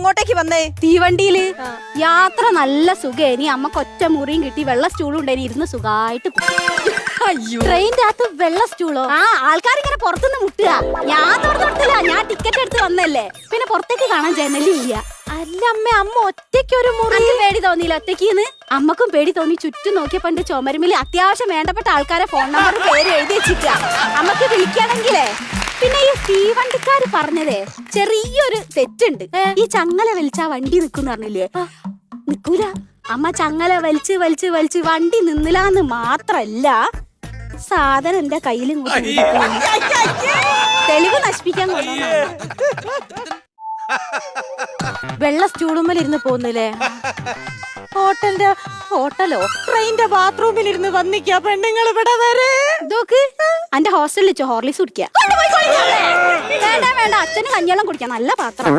അങ്ങോട്ടേക്ക് വന്നേ? തീവണ്ടിയിൽ. യാത്ര നല്ല സുഖേനി അമ്മയ്ക്ക് ഒറ്റ മുറിയും കിട്ടി. വെള്ള സ്റ്റൂളും ഉണ്ടായി ഇരുന്ന് സുഖമായിട്ട് ട്രെയിനിന്റെ അകത്ത് വെള്ള സ്റ്റൂളോ ആ ആൾക്കാർ ഇങ്ങനെ പുറത്തുനിന്ന് മുട്ടുക. ഞാൻ തുറന്നിട്ടില്ല ഞാൻ ടിക്കറ്റ് എടുത്ത് വന്നല്ലേ പിന്നെ പുറത്തേക്ക് കാണാൻ ജനലില്ല അല്ല അമ്മ അമ്മ ഒറ്റയ്ക്ക് ഒരു മുറി. പേടി തോന്നിയില്ല ഒറ്റയ്ക്ക് അമ്മക്കും പേടി തോന്നി. ചുറ്റും നോക്കിയപ്പോ എന്റെ ചുമരുമിൽ അത്യാവശ്യം വേണ്ടപ്പെട്ട ആൾക്കാരെ ഫോൺ നമ്പർ പേര് എഴുതി വെച്ചിട്ടാ അമ്മയ്ക്ക് വിളിക്കണെങ്കിലേ. തീവണ്ടിക്കാര് പറഞ്ഞതേ ചെറിയൊരു തെറ്റുണ്ട്. ഈ ചങ്ങല വലിച്ചാ വണ്ടി നിക്കുന്ന പറഞ്ഞില്ലേ? നിക്കൂല. അമ്മ ചങ്ങല വലിച്ച് വലിച്ച് വലിച്ച് വണ്ടി നിന്നില്ലാന്ന് മാത്രല്ല സാധനം എന്റെ കയ്യിലും തെളിവ് നശിപ്പിക്കാൻ വെള്ള സ്റ്റൂളുമ്മലിരുന്ന് പോന്നില്ലേ ഹോട്ടലിന്റെ ഹോട്ടലോ? ട്രെയിന്റെ ബാത്റൂമിൽ ഇരുന്ന് വന്നിക്കാ പെണ്ണുങ്ങൾ ഇവിടെ വരെ. നോക്ക് അന്റെ ഹോസ്റ്റലിൽ വെച്ച് ഹോർലിക്സ് കുടിക്കാം. വേണ്ട വേണ്ട അച്ഛന് കഞ്ഞിവെള്ളം കുടിക്കാം നല്ല പാത്രം.